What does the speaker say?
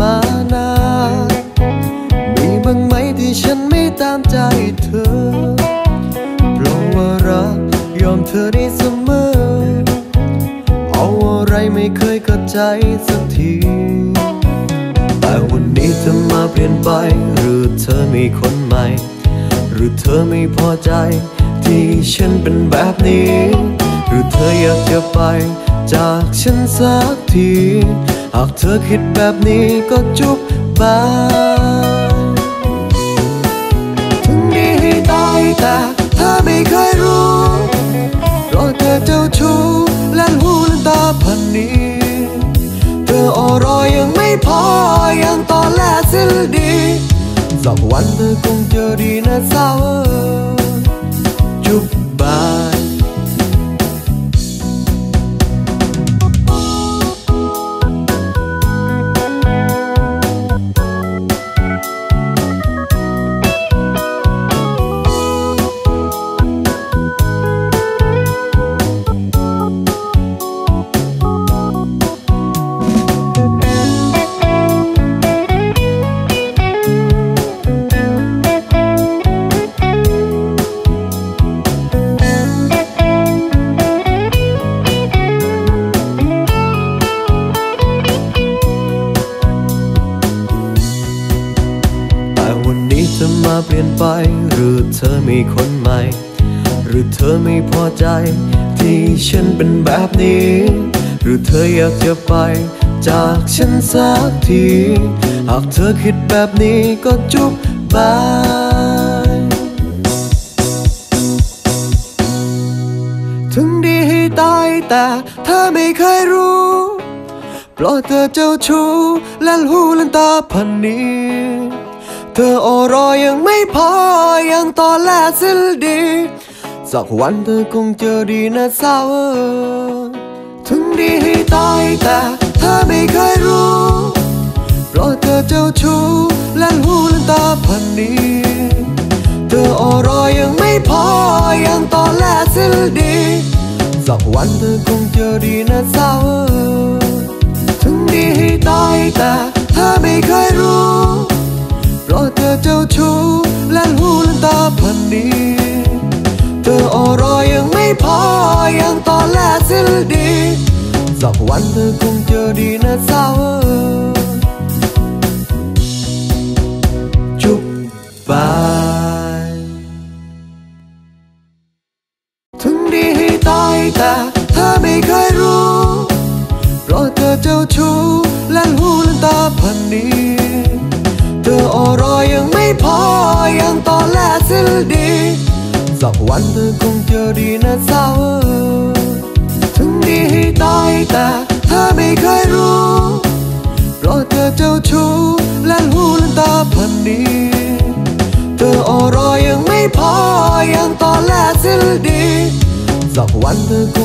มานาน มีบ้างไหมที่ฉันไม่ตามใจเธอ เพราะว่ารักยอมเธอได้เสมอ เอาอะไรไม่เคยเข้าใจสักที แต่วันนี้จะมาเปลี่ยนไป หรือเธอมีคนใหม่ หรือเธอไม่พอใจ ที่ฉันเป็นแบบนี้ หรือเธออยากจะไป จากฉันสักที หากเธอคิดแบบนี้ก็จุบบายถึงดีให้ตายแต่เธอไม่เคยรู้เพราะเธอเจ้าชู้และหูและตาพันนี้ เธออรอยังไม่พอยังตอนแรกสิดี สักวันเธอคงเจอดีนะสาว มาเปลี่ยนไป หรือเธอมีคนใหม่ หรือเธอไม่พอใจ ที่ฉันเป็นแบบนี้ หรือเธออยากจะไป จากฉันสักที หากเธอคิดแบบนี้ก็จุบบายถึงดีให้ตายแต่เธอไม่เคยรู้เพราะเธอเจ้าชู้และหูลันตาพันนี้ เธอโอรอยังไม่พอ ยังตอนแรกสิดี สักวันเธอคงเจอดีนะสาวถึงดีให้ตายแต่เธอไม่เคยรู้ เพราะเธอเจ้าชู้และหูแลันตาพันนี้ เธอโอรอยังไม่พอ ยังตอนแรกสิดี สักวันเธอคงเจอดีนะสาว เธอโอรอยังไม่พอ ยังตอนแรกสิดีสักวันเธอคงเจอดีนะสาวเอ้ยจุบบายถึงดีให้ตายแต่เธอไม่เคยรู้เพราะเธอเจ้าชู้และหูลันตาพันนี้ เธอโอรอยังไม่พอ ยังตอนแรกสิดีสัก วันเธอคงเจอดีนะสาวเอ้ยถึงดีให้ตายแต่เธอไม่เคยรู้ เพราะเธอเจ้าชู้และหูลันตาพันนี้เธออรอยังไม่พอยังตอนแลสิดี สักวันเธอ